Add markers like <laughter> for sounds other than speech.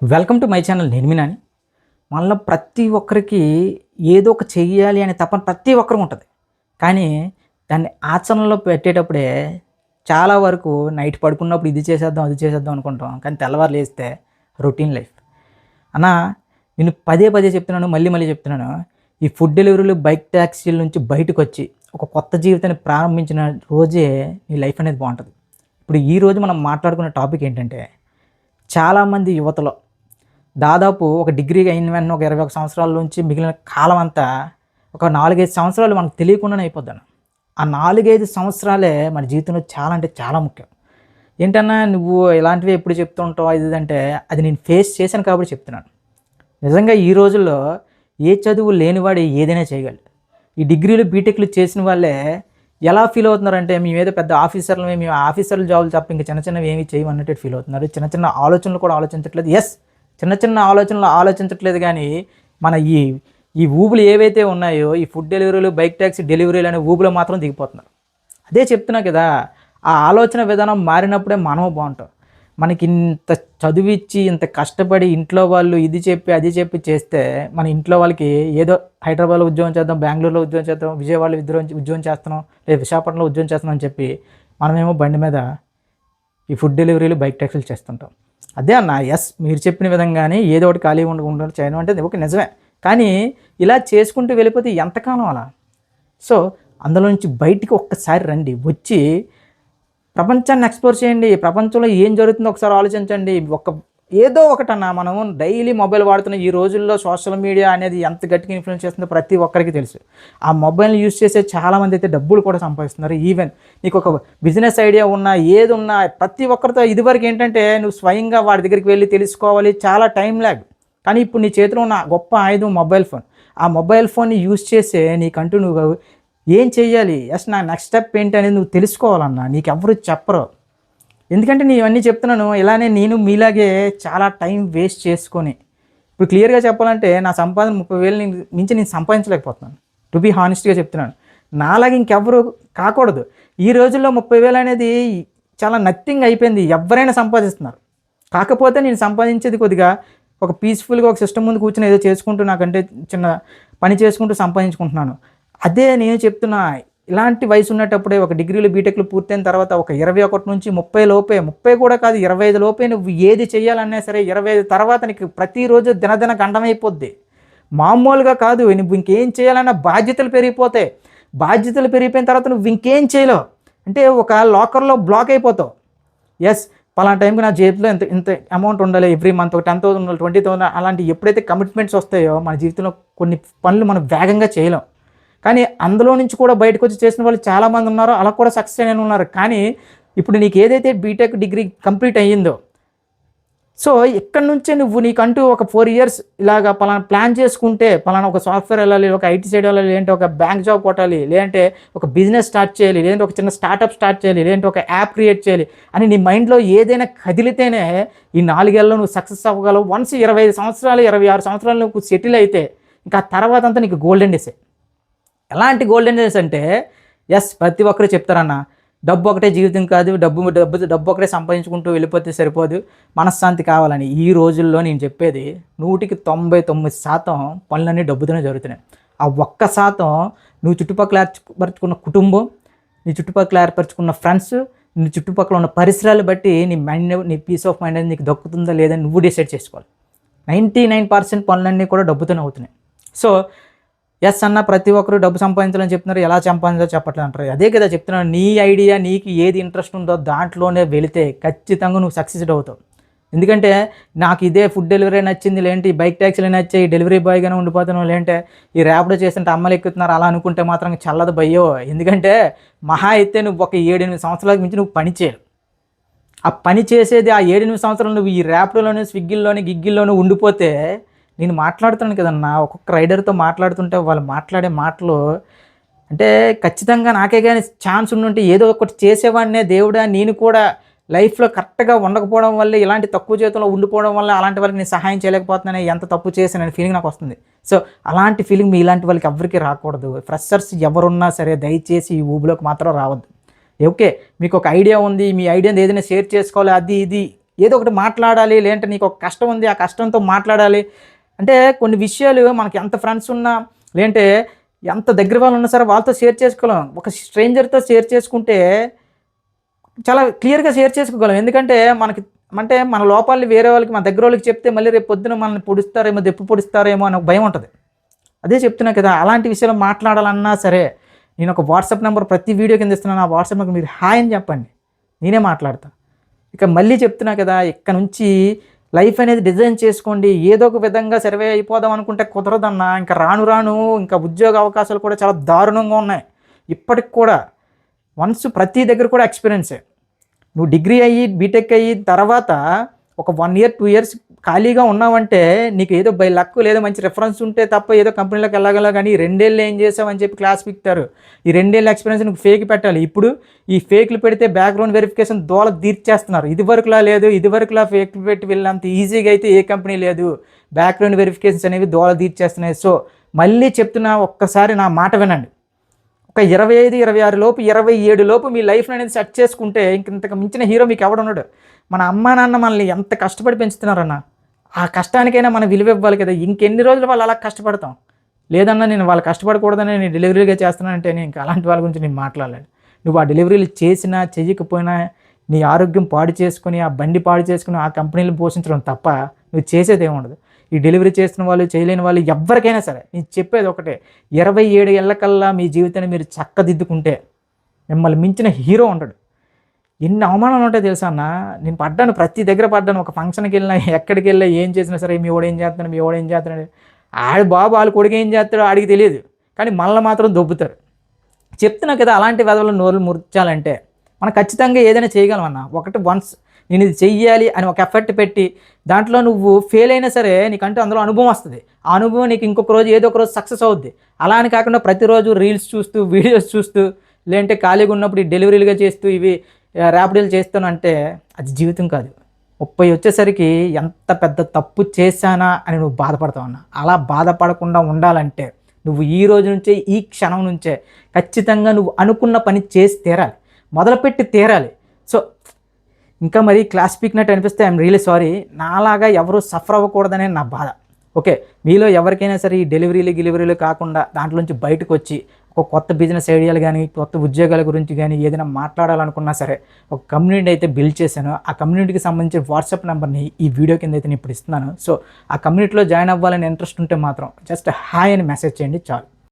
Welcome to my channel నేను మీనాని మనలో ప్రతి ఒక్కరికి ఏదో ఒక చెయ్యాలి అనే తపన ప్రతి ఒక్కరికి ఉంటుంది. కానీ దాన్ని ఆచరణలో పెట్టేటప్పుడే చాలా వరకు నైట్ పడుకున్నప్పుడు ఇది చేసేద్దాం అది చేసేద్దాం అనుకుంటాం. కానీ తెల్లవారు లేస్తే రొటీన్ లైఫ్. అన్నా నేను పదే పదే చెప్తున్నాను మళ్ళీ మళ్ళీ చెప్తున్నాను. ఈ ఫుడ్ డెలివరీలు బైక్ ట్యాక్సీల నుంచి బయటకు వచ్చి ఒక కొత్త జీవితాన్ని ప్రారంభించిన రోజే నీ లైఫ్ అనేది బాగుంటుంది. ఇప్పుడు ఈ రోజు మనం మాట్లాడుకున్న టాపిక్ ఏంటంటే చాలామంది యువతలో దాదాపు ఒక డిగ్రీ అయిన వెంటనే ఒక ఇరవై ఒక సంవత్సరాల నుంచి మిగిలిన కాలం అంతా ఒక నాలుగైదు సంవత్సరాలు మనకు తెలియకుండానే అయిపోద్దాను ఆ నాలుగైదు సంవత్సరాలే మన జీవితంలో చాలా అంటే చాలా ముఖ్యం. ఏంటన్నా నువ్వు ఇలాంటివి ఎప్పుడు చెప్తుంటావు ఇది అంటే అది నేను ఫేస్ చేశాను కాబట్టి చెప్తున్నాను. నిజంగా ఈ రోజుల్లో ఏ చదువు లేనివాడు ఏదైనా చేయగలడు. ఈ డిగ్రీలు బీటెక్లు చేసిన వాళ్ళే ఎలా ఫీల్ అవుతున్నారంటే మేము ఏదో పెద్ద ఆఫీసర్లు మేము ఆఫీసర్ల జాబులు తప్ప ఇంకా చిన్న చిన్నవి ఏమి చేయమన్నట్టు ఫీల్ అవుతున్నారు. చిన్న చిన్న ఆలోచనలు కూడా ఆలోచించట్లేదు. ఎస్ చిన్న చిన్న ఆలోచనలు ఆలోచించట్లేదు కానీ మన ఈ ఈ ఊబులు ఏవైతే ఉన్నాయో ఈ ఫుడ్ డెలివరీలు బైక్ ట్యాక్సీ డెలివరీలు అనే ఊబులో మాత్రం దిగిపోతున్నారు. అదే చెప్తున్నా కదా ఆ ఆలోచన విధానం మారినప్పుడే మనం బాగుంటాం. మనకి ఇంత చదివిచ్చి ఇంత కష్టపడి ఇంట్లో వాళ్ళు ఇది చెప్పి అది చెప్పి చేస్తే మన ఇంట్లో వాళ్ళకి ఏదో హైదరాబాద్లో ఉద్యోగం చేద్దాం బెంగళూరులో ఉద్యోగం చేద్దాం విజయవాడలో ఉద్యోగం ఉద్యోగం చేస్తున్నాం లేదా విశాఖపట్నంలో ఉద్యోగం చేస్తున్నాం అని చెప్పి మనమేమో బండి మీద ఈ ఫుడ్ డెలివరీలు బైక్ ట్యాక్సీలు చేస్తుంటాం. అదే అన్న ఎస్ మీరు చెప్పిన విధంగానే ఏదో ఒకటి ఖాళీ ఉండకుండా చేయడం అంటే ఓకే నిజమే. కానీ ఇలా చేసుకుంటూ వెళ్ళిపోతే ఎంతకాలం అలా? సో అందులో నుంచి బయటికి ఒక్కసారి రండి వచ్చి ప్రపంచాన్ని ఎక్స్ప్లోర్ చేయండి ప్రపంచంలో ఏం జరుగుతుందో ఒకసారి ఆలోచించండి ఒక ఏదో ఒకటన్నా మనం డైలీ మొబైల్ వాడుతున్న ఈ రోజుల్లో సోషల్ మీడియా అనేది ఎంత గట్టిగా ఇన్ఫ్లుయెన్స్ చేస్తుందో ప్రతి ఒక్కరికి తెలుసు. ఆ మొబైల్ని యూజ్ చేసే చాలామంది అయితే డబ్బులు కూడా సంపాదిస్తున్నారు. ఈవెన్ నీకు ఒక బిజినెస్ ఐడియా ఉన్నా ఏది ఉన్నా ప్రతి ఒక్కరితో ఇదివరకు ఏంటంటే నువ్వు స్వయంగా వాడి దగ్గరికి వెళ్ళి తెలుసుకోవాలి. చాలా టైం ల్యాగ్ కానీ ఇప్పుడు నీ చేతిలో ఉన్న గొప్ప ఆయుధం మొబైల్ ఫోన్ ఆ మొబైల్ ఫోన్ని యూస్ చేసే నీకంటూ నువ్వు ఏం చేయాలి ఎస్ నా నెక్స్ట్ స్టెప్ ఏంటి అనేది నువ్వు తెలుసుకోవాలన్నా నీకు ఎవరు చెప్పరు. ఎందుకంటే నేను ఇవన్నీ చెప్తున్నాను ఇలానే నేను మీలాగే చాలా టైం వేస్ట్ చేసుకొని. ఇప్పుడు క్లియర్గా చెప్పాలంటే నా సంపాదన ముప్పై వేలు మించి నేను సంపాదించలేకపోతున్నాను. టు బీ హానెస్ట్గా చెప్తున్నాను. నాలాగా ఇంకెవ్వరు కాకూడదు. ఈ రోజుల్లో ముప్పై వేలు అనేది చాలా నథింగ్ అయిపోయింది. ఎవరైనా సంపాదిస్తున్నారు. కాకపోతే నేను సంపాదించేది కొద్దిగా ఒక పీస్ఫుల్గా ఒక సిస్టమ్ ముందు కూర్చొని ఏదో చేసుకుంటూ నాకంటే చిన్న పని చేసుకుంటూ సంపాదించుకుంటున్నాను. అదే నేను చెప్తున్నా ఇలాంటి వయసు ఉన్నటప్పుడే ఒక డిగ్రీలు బీటెక్లు పూర్తయిన తర్వాత ఒక ఇరవై ఒకటి నుంచి ముప్పై లోపే ముప్పై కూడా కాదు ఇరవై ఐదు లోపే నువ్వు ఏది చేయాలన్నా సరే ఇరవై ఐదు తర్వాత నీకు ప్రతిరోజు దినదిన గండమైపోద్ది. మామూలుగా కాదు నువ్వు ఇంకేం చేయాలన్న బాధ్యతలు పెరిగిపోతాయి. బాధ్యతలు పెరిగిపోయిన తర్వాత నువ్వు ఇంకేం చేయలేవు. అంటే ఒక లాకర్లో బ్లాక్ అయిపోతావు. ఎస్ పలానా టైంకి నా జేబులో ఇంత ఇంత అమౌంట్ ఉండాలి ఎవ్రీ మంత్ ఒక టెన్ థౌసండ్ ఉండాలి ట్వంటీ థౌసండ్ అలాంటి ఎప్పుడైతే కమిట్మెంట్స్ వస్తాయో మన జీవితంలో కొన్ని పనులు మనం వేగంగా చేయలేం. కానీ అందులో నుంచి కూడా బయటకు వచ్చి చేసిన వాళ్ళు చాలామంది ఉన్నారు అలా కూడా సక్సెస్ అయిన ఉన్నారు. కానీ ఇప్పుడు నీకు ఏదైతే బీటెక్ డిగ్రీ కంప్లీట్ అయ్యిందో సో ఇక్కడ నుంచే నువ్వు నీకంటూ ఒక ఫోర్ ఇయర్స్ ఇలాగ పలానా ప్లాన్ చేసుకుంటే పలానా ఒక సాఫ్ట్వేర్ వెళ్ళాలి ఒక ఐటీ సైడ్ వెళ్ళాలి లేదంటే ఒక బ్యాంక్ జాబ్ కొట్టాలి లేదంటే ఒక బిజినెస్ స్టార్ట్ చేయాలి లేదంటే ఒక చిన్న స్టార్టప్ స్టార్ట్ చేయాలి లేదంటే ఒక యాప్ క్రియేట్ చేయాలి అని నీ మైండ్లో ఏదైనా కదిలితేనే ఈ నాలుగేళ్ళలో నువ్వు సక్సెస్ అవ్వగలవు. వన్స్ ఇరవై ఐదు సంవత్సరాలు ఇరవై ఆరు సంవత్సరాలు నువ్వు సెటిల్ అయితే ఇంకా తర్వాత అంతా నీకు గోల్డెన్ డేసే ఎలాంటి గోల్డెన్ డేస్ అంటే ఎస్ ప్రతి ఒక్కరు చెప్తారన్న. డబ్బు ఒకటే జీవితం కాదు డబ్బు డబ్బు డబ్బు ఒకటే సంపాదించుకుంటూ వెళ్ళిపోతే సరిపోదు. మనశ్శాంతి కావాలని ఈ రోజుల్లో నేను చెప్పేది నూటికి తొంభై తొమ్మిది శాతం పనులన్నీ డబ్బుతోనే జరుగుతున్నాయి. ఆ ఒక్క శాతం నువ్వు చుట్టుపక్కల ఏర్పరచుకున్న కుటుంబం నీ చుట్టుపక్కల ఏర్పరచుకున్న ఫ్రెండ్స్ నీ చుట్టుపక్కల ఉన్న పరిసరాలు బట్టి నీ మైండ్ నీ పీస్ ఆఫ్ మైండ్ అనేది నీకు దక్కుతుందా లేదని నువ్వు డిసైడ్ చేసుకోవాలి. నైంటీ నైన్ పర్సెంట్ పనులన్నీ కూడా డబ్బుతోనే అవుతున్నాయి. సో ఎస్ అన్న ప్రతి ఒక్కరు డబ్బు సంపాదించాలని చెప్తున్నారు ఎలా సంపాదించాలో చెప్పట్లేదు అంటారు. అదే కదా చెప్తున్నాను నీ ఐడియా నీకు ఏది ఇంట్రెస్ట్ ఉందో దాంట్లోనే వెళితే ఖచ్చితంగా నువ్వు సక్సెస్డ్ అవుతావు. ఎందుకంటే నాకు ఇదే ఫుడ్ డెలివరీ నచ్చింది లేంటి బైక్ ట్యాక్సీలు నచ్చాయి డెలివరీ బాయ్గానే ఉండిపోతాను లేంటే ఈ ర్యాపిడో చేస్తుంటే అమ్మలు ఎక్కుతున్నారు అలా అనుకుంటే మాత్రం చల్లదు భయ్యో. ఎందుకంటే మహా అయితే నువ్వు ఒక ఏడెనిమిది సంవత్సరాలకు మించి నువ్వు పని చేయరు ఆ పని చేసేది ఆ ఏడెనిమిది సంవత్సరాలు నువ్వు ఈ ర్యాపిడోలోని స్విగ్గీలోని గిగ్గిల్లోనే ఉండిపోతే నేను మాట్లాడుతున్నాను కదన్నా ఒక్కొక్క రైడర్తో మాట్లాడుతుంటే వాళ్ళు మాట్లాడే మాటలు అంటే ఖచ్చితంగా నాకే కానీ ఛాన్స్ ఉండుంటే ఏదో ఒకటి చేసేవాడినే దేవుడా నేను కూడా లైఫ్లో కరెక్ట్గా ఉండకపోవడం వల్ల ఇలాంటి తక్కువ జీవితంలో ఉండిపోవడం వల్ల అలాంటి వాళ్ళకి నేను సహాయం చేయలేకపోతున్నాను ఎంత తప్పు చేశానని ఫీలింగ్ నాకు వస్తుంది. సో అలాంటి ఫీలింగ్ మీ ఇలాంటి వాళ్ళకి ఎవరికి రాకూడదు. ఫ్రెషర్స్ ఎవరున్నా సరే దయచేసి ఈ ఊబిలోకి మాత్రం రావద్దు. ఓకే మీకు ఒక ఐడియా ఉంది మీ ఐడియా ఏదైనా షేర్ చేసుకోవాలి అది ఇది ఏదో ఒకటి మాట్లాడాలి లేదంటే నీకు ఒక కష్టం ఉంది ఆ కష్టంతో మాట్లాడాలి అంటే కొన్ని విషయాలు మనకి ఎంత ఫ్రెండ్స్ ఉన్నా లేదంటే ఎంత దగ్గర వాళ్ళు ఉన్నా సరే వాళ్ళతో షేర్ చేసుకోలేం. ఒక స్ట్రేంజర్తో షేర్ చేసుకుంటే చాలా క్లియర్గా షేర్ చేసుకోగలం. ఎందుకంటే మనకి అంటే మన లోపాలని వేరే వాళ్ళకి మన దగ్గర వాళ్ళకి చెప్తే మళ్ళీ రేపు పొద్దున మనల్ని పొడుస్తారేమో దెప్పు పొడుస్తారేమో అని ఒక భయం ఉంటుంది. అదే చెప్తున్నా కదా అలాంటి విషయాలు మాట్లాడాలన్నా సరే నేను ఒక వాట్సాప్ నెంబర్ ప్రతి వీడియో కింద ఇస్తున్నాను. ఆ వాట్సాప్ నెంబర్ మీరు హాయ్ అని చెప్పండి. నేనే మాట్లాడతాను ఇక మళ్ళీ చెప్తున్నా కదా ఇక్కడ నుంచి లైఫ్ అనేది డిజైన్ చేసుకోండి ఏదో ఒక విధంగా సర్వే అయిపోదాం అనుకుంటే కుదరదన్నా. ఇంకా రాను రాను ఇంకా ఉద్యోగ అవకాశాలు కూడా చాలా దారుణంగా ఉన్నాయి. ఇప్పటికి కూడా వన్స్ ప్రతి దగ్గర కూడా ఎక్స్పీరియన్సే నువ్వు డిగ్రీ అయ్యి బీటెక్ అయ్యి తర్వాత ఒక వన్ ఇయర్ టూ ఇయర్స్ ఖాళీగా ఉన్నావంటే నీకు ఏదో బై లక్ లేదో మంచి రెఫరెన్స్ ఉంటే తప్ప ఏదో కంపెనీలోకి వెళ్ళగలవు. కానీ ఈ రెండేళ్ళు ఏం చేసావని చెప్పి క్లాస్ పిక్తారు. ఈ రెండేళ్ళ ఎక్స్పీరియన్స్ నువ్వు ఫేక్ పెట్టాలి. ఇప్పుడు ఈ ఫేక్లు పెడితే బ్యాక్గ్రౌండ్ వెరిఫికేషన్ దోళ తీర్చేస్తున్నారు. ఇది వరకులా లేదు ఇది వరకులా ఫేక్లు పెట్టి వెళ్ళినంత ఈజీగా అయితే ఏ కంపెనీ లేదు. బ్యాక్గ్రౌండ్ వెరిఫికేషన్స్ అనేవి దోళ తీర్చేస్తున్నాయి. సో మళ్ళీ చెప్తున్నా ఒక్కసారి నా మాట వినండి. ఒక ఇరవై ఐదు ఇరవై ఆరు లోపు ఇరవై ఏడు లోపు మీ లైఫ్ని అనేది సెట్ చేసుకుంటే ఇంక ఇంతకు మించిన హీరో మీకు ఎవడున్నాడు మన అమ్మా నాన్న మనల్ని ఎంత కష్టపడి పెంచుతున్నారన్న ఆ కష్టానికైనా మనం విలువ ఇవ్వాలి కదా. ఇంకెన్ని రోజులు వాళ్ళు అలా కష్టపడతాం? లేదన్నా నేను వాళ్ళు కష్టపడకూడదని నేను డెలివరీగా చేస్తున్నానంటే నేను ఇంకా అలాంటి వాళ్ళ గురించి నేను మాట్లాడలేను నువ్వు ఆ డెలివరీలు చేసినా చేయకపోయినా నీ ఆరోగ్యం పాడు చేసుకుని ఆ బండి పాడు చేసుకుని ఆ కంపెనీలు పోషించడం తప్ప నువ్వు చేసేది ఏముండదు ఈ డెలివరీ చేసిన వాళ్ళు చేయలేని వాళ్ళు ఎవరికైనా సరే నేను చెప్పేది ఒకటే ఇరవై ఏడు ఏళ్ళకల్లా మీ జీవితాన్ని మీరు చక్కదిద్దుకుంటే మిమ్మల్ని మించిన హీరో ఉండడు. ఎన్ని అవమానాలు ఉంటాయి తెలుసా అన్న? నేను పడ్డాను ప్రతి దగ్గర పడ్డాను ఒక ఫంక్షన్కి వెళ్ళినా ఎక్కడికి వెళ్ళినా ఏం చేసినా సరే మీ వాడు ఏం చేస్తున్నాడు మీ వాడు ఏం చేస్తున్నాడు ఆడి బాబు వాళ్ళ కొడుకు ఏం చేస్తాడో ఆడికి తెలియదు కానీ మళ్ళీ మాత్రం దొబ్బుతారు. చెప్తున్నా కదా అలాంటి వెధవలు నోరులు ముర్చాలంటే మనం ఖచ్చితంగా ఏదైనా చేయగలమన్నా ఒకటి వన్స్ నేను ఇది చెయ్యాలి అని ఒక ఎఫర్ట్ పెట్టి దాంట్లో నువ్వు ఫెయిల్ అయినా సరే నీకంటే అందులో అనుభవం వస్తుంది. ఆ అనుభవం నీకు ఇంకొక రోజు ఏదో ఒక రోజు సక్సెస్ అవుద్ది. అలా అని కాకుండా ప్రతిరోజు రీల్స్ చూస్తూ <laughs> వీడియోస్ చూస్తూ లేదంటే ఖాళీగా ఉన్నప్పుడు ఈ డెలివరీలుగా చేస్తూ ఇవి ర్యాపిడీలు చేస్తాను అంటే అది జీవితం కాదు. ముప్పై వచ్చేసరికి ఎంత పెద్ద తప్పు చేశానా అని నువ్వు బాధపడతావు అన్న. అలా బాధపడకుండా ఉండాలంటే నువ్వు ఈ రోజు నుంచే ఈ క్షణం నుంచే ఖచ్చితంగా నువ్వు అనుకున్న పని చేసి తీరాలి. మొదలుపెట్టి తీరాలి. సో ఇంకా మరి క్లాస్ పీక్నట్టు అనిపిస్తే ఐఎమ్ రియలీ సారీ నాలాగా ఎవరు సఫర్ అవ్వకూడదనే నా బాధ. ఓకే మీలో ఎవరికైనా సరే ఈ డెలివరీలు గిలివరీలు కాకుండా దాంట్లోంచి బయటకు వచ్చి ఒక కొత్త బిజినెస్ ఐడియాలు కానీ కొత్త ఉద్యోగాల గురించి కానీ ఏదైనా మాట్లాడాలనుకున్నా సరే ఒక కమ్యూనిటీ అయితే బిల్డ్ చేశాను. ఆ కమ్యూనిటీకి సంబంధించిన వాట్సాప్ నెంబర్ని ఈ వీడియో కింద అయితే నేను ఇప్పుడు ఇస్తున్నాను. సో ఆ కమ్యూనిటీలో జాయిన్ అవ్వాలని ఇంట్రెస్ట్ ఉంటే మాత్రం జస్ట్ హాయ్ అని మెసేజ్ చేయండి చాలు.